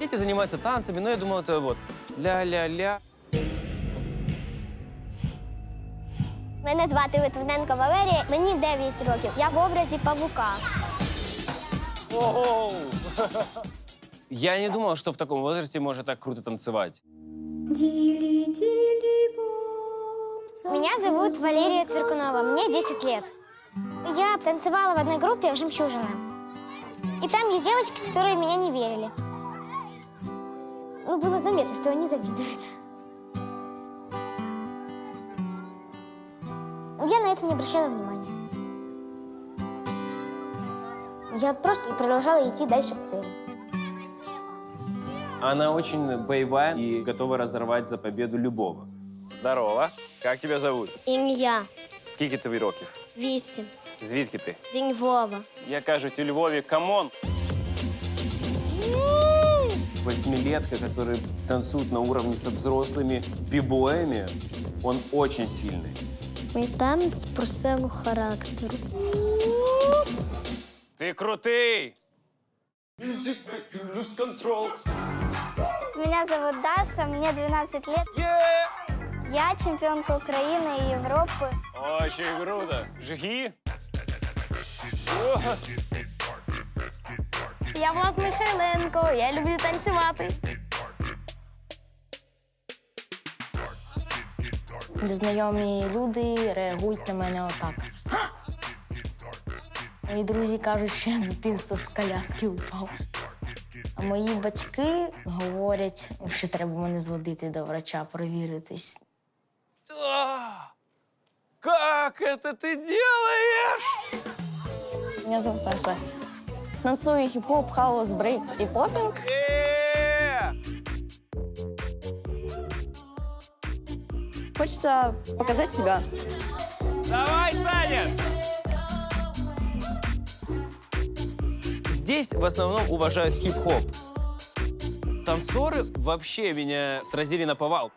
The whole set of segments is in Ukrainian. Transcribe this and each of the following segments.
Дети занимаются танцами, но я думал, это вот ля-ля-ля. Мене звати Литвиненко Валерія, мені 9 років. Я в образі павука. Я не думал, что в таком возрасте можно так круто танцевать. Меня зовут Валерия Цверкунова, мне 10 лет. Я танцевала в одной группе в «Жемчужина». И там есть девочки, которые меня не верили. Ну, было заметно, что они завидуют. Я на это не обращала внимания. Я просто продолжала идти дальше к цели. Она очень боевая и готова разорвать за победу любого. Здорово. Как тебя зовут? Ім'я Скільки тобі років? 8. Звідки ти? Зінь Вова. Я кажуть у Львові, камон. Восьмилетка, который танцует на уровне со взрослыми бибоями, он очень сильный. Мій танець про силу характеру. Ты крутый! Меня зовут Даша, мне 12 лет. Я чемпионка Украины и Европы. Очень круто. Жги. Я Влад Михайленко, я люблю танцювати. Незнайомі люди реагують на мене отак. Мої друзі кажуть, що я з дитинства з коляски упав. А мої батьки говорять, що треба мене зводити до врача, провіритись. Как это ты делаешь? Мене зовут Саша. Танцую хіп-хоп, хаос, брейк і попінг. Э! Хочеться показати себе. Давай, Саня! Здесь в основном уважают хип-хоп. Танцоры вообще меня сразили на повал.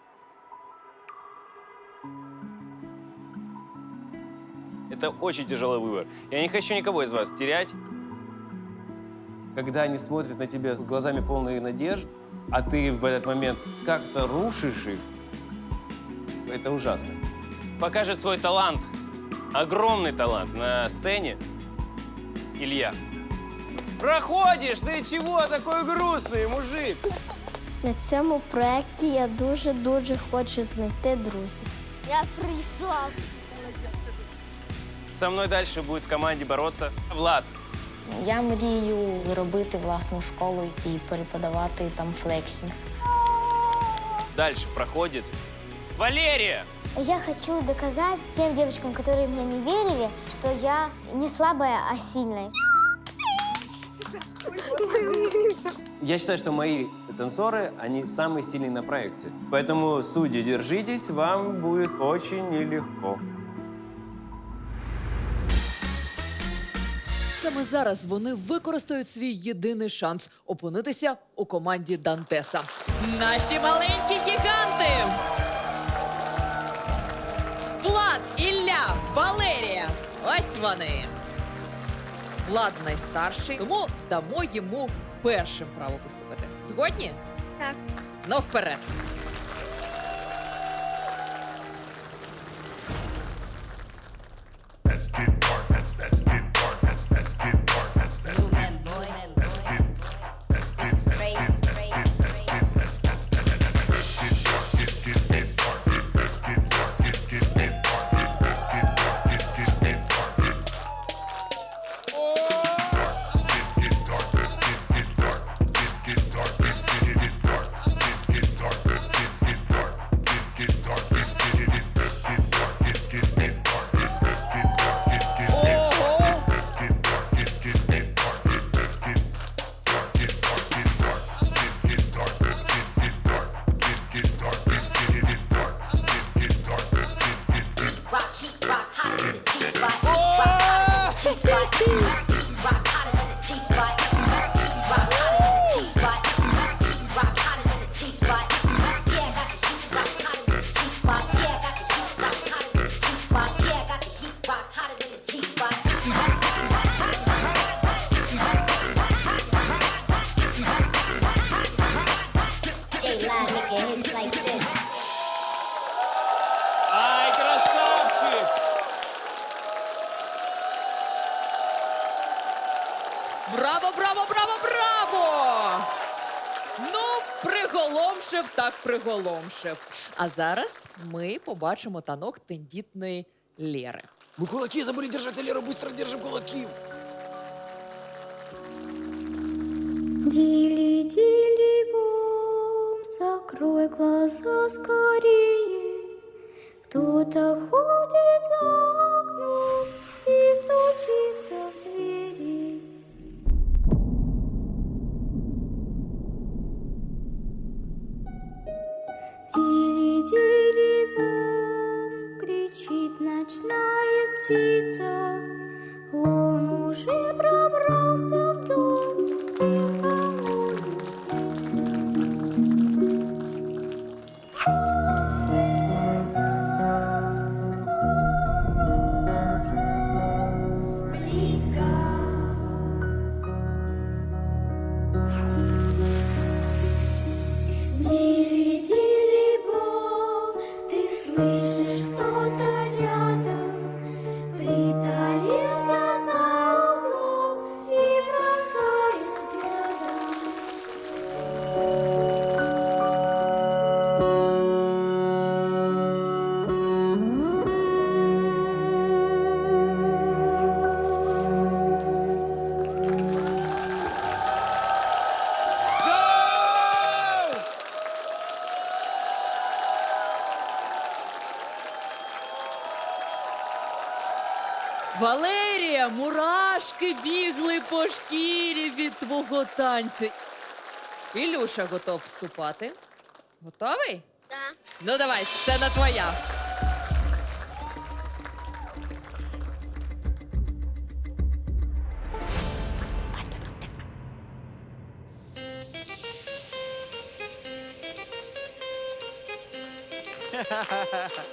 Это очень тяжелый выбор. Я не хочу никого из вас терять. Когда они смотрят на тебя с глазами полные надежд, а ты в этот момент как-то рушишь их, это ужасно. Покажет свой талант, огромный талант на сцене Илья. Проходишь, ты чего такой грустный, мужик? На цьому проєкті я дуже-дуже хочу знайти друзів. Я прийшла. Со мной дальше будет в команде бороться Влад. Я мрію зробити власну школу і преподавати там флексінг. Дальше проходит Валерия. Я хочу доказать тем девочкам, которые мне не верили, что я не слабая, а сильная. Я считаю, что мои танцоры, они самые сильные на проекте. Поэтому, судьи, держитесь, вам будет очень нелегко. Саме зараз вони використають свій єдиний шанс опинитися у команді Дантеса. Наші маленькі гіганти! Влад, Ілля, Валерія. Ось вони. Влад найстарший, тому дамо йому першим право виступити. Згодні? Так. Ну, вперед. Woo! Браво, браво, браво, браво! Ну, приголомшив, так приголомшив. А зараз ми побачимо танок тендітної Лєри. Мы кулаки забыли держать, Лера, быстро держим кулаки. Дили-дили-бом, закрой глаза скорее. Кто-то ходит за мурашки бігли по шкірі від твого танцю. Ілюша готов вступати. Готовий? Так. Ну давай, сцена твоя.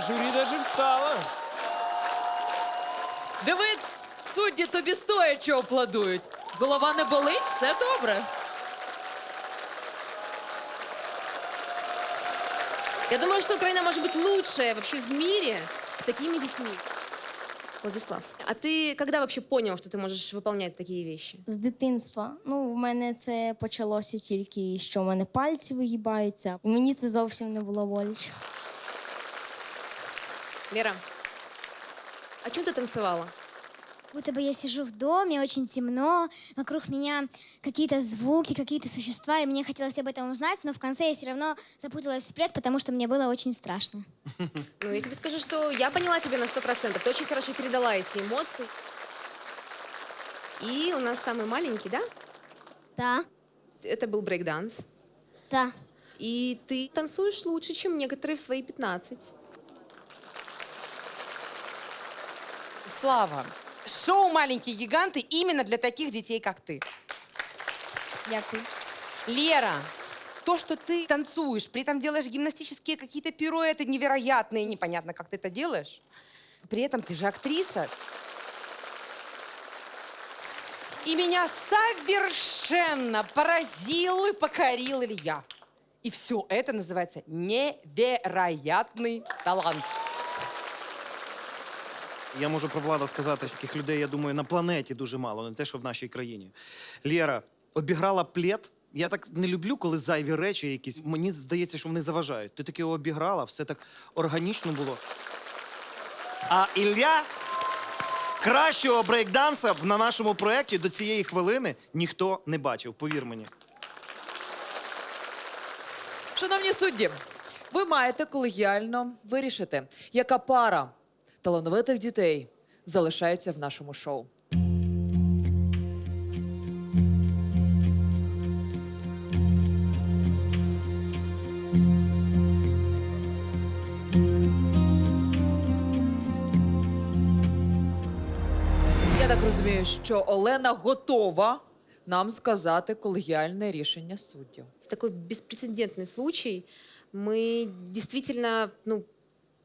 Посмотрите, а жюри даже встало. Диви, судді тобі стоячи аплодують. Голова не болить, все добре. Я думаю, что Украина может быть лучшая вообще в мире с такими детьми. Владислав, а ты когда вообще понял, что ты можешь выполнять такие вещи? З дитинства. Ну, у мене це почалося тільки, що в мене пальці вигибаються. І мені це зовсім не було боляче. Лера, о чем ты танцевала? Будто бы я сижу в доме, очень темно, вокруг меня какие-то звуки, какие-то существа, и мне хотелось об этом узнать, но в конце я все равно запуталась в плед, потому что мне было очень страшно. Ну, я тебе скажу, что я поняла тебя на сто процентов. Ты очень хорошо передала эти эмоции. И у нас самый маленький, да? Да, Это был брейкданс. да. И ты танцуешь лучше, чем некоторые в свои 15. Слава, шоу «Маленькие гиганты» именно для таких детей, как ты. Дякую. Лера, то, что ты танцуешь, при этом делаешь гимнастические какие-то пируэты невероятные, непонятно, как ты это делаешь. При этом ты же актриса. И меня совершенно поразил и покорил Илья. И все это называется невероятный талант. Я можу про влада сказати, що таких людей, я думаю, на планеті дуже мало, не те, що в нашій країні. Лєра обіграла плед. Я так не люблю, коли зайві речі якісь. Мені здається, що вони заважають. Ти таки обіграла, все так органічно було. А Ілля Кращого брейкданса на нашому проєкті до цієї хвилини ніхто не бачив, повір мені. Шановні судді, ви маєте колегіально вирішити, яка пара талановитих дітей залишається в нашому шоу. Я так розумію, що Олена готова нам сказати колегіальне рішення суддів. Это такой беспрецедентный случай. Мы действительно, ну,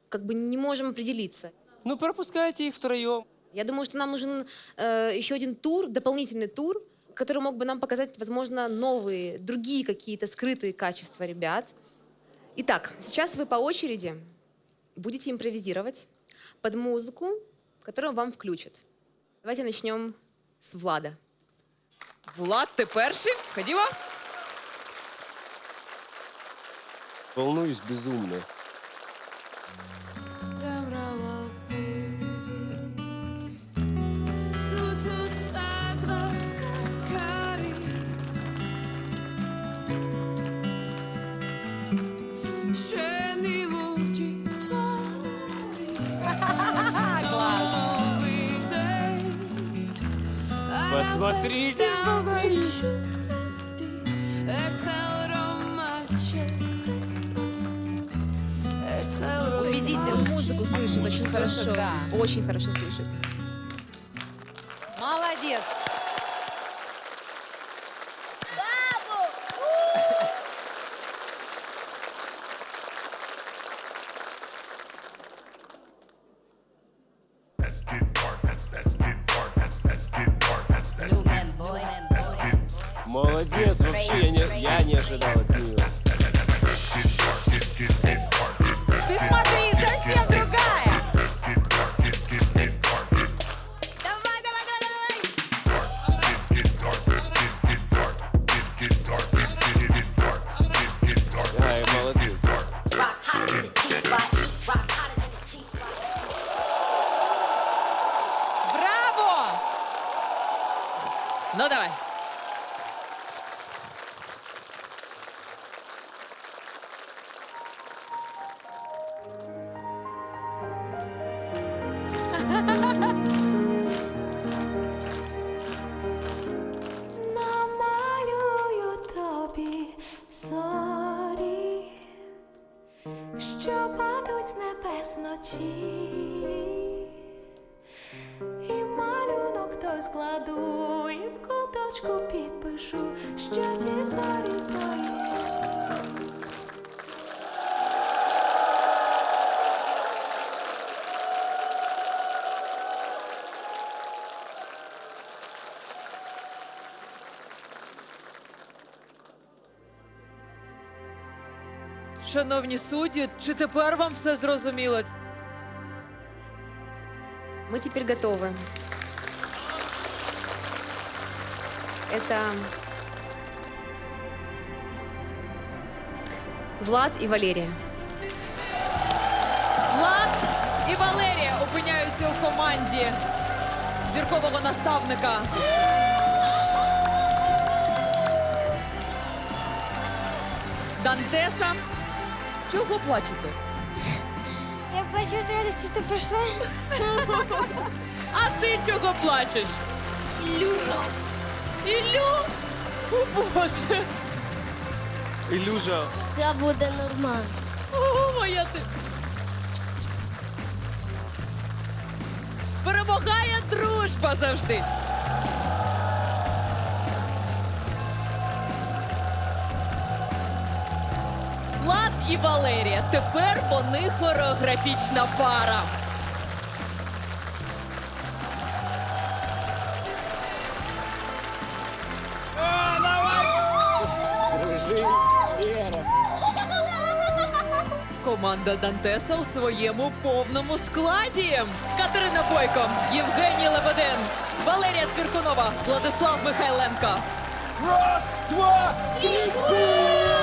как бы не можем определиться. Ну, пропускайте их втроем. Я думаю, что нам нужен э, еще один тур, дополнительный тур, который мог бы нам показать, возможно, новые, другие какие-то скрытые качества ребят. Итак, сейчас вы по очереди будете импровизировать под музыку, которую вам включат. Давайте начнем с Влада. Влад, ти перший? Ходімо. Волнуюсь безумно. Посмотрите, что горит. Убедите, он музыку слышит очень хорошо. Очень хорошо слышит. Шановні судді, чи тепер вам все зрозуміло? Мы теперь готовы. Это Влад и Валерия. Влад і Валерія опиняються у команді зіркового наставника. Дантеса. Чого плачете? Я плачу от радости, что прошла. А ти чого плачеш? Ілю. Ілю? О, Боже. Ілюжа, Це буде нормально. О, моя ти. Перемагає дружба завжди. І Валерія. Тепер вони хореографічна пара. Команда Дантеса у своєму повному складі. Катерина Бойко, Євгеній Лебедин, Валерія Цвіркунова, Владислав Михайленко. Раз, два, три,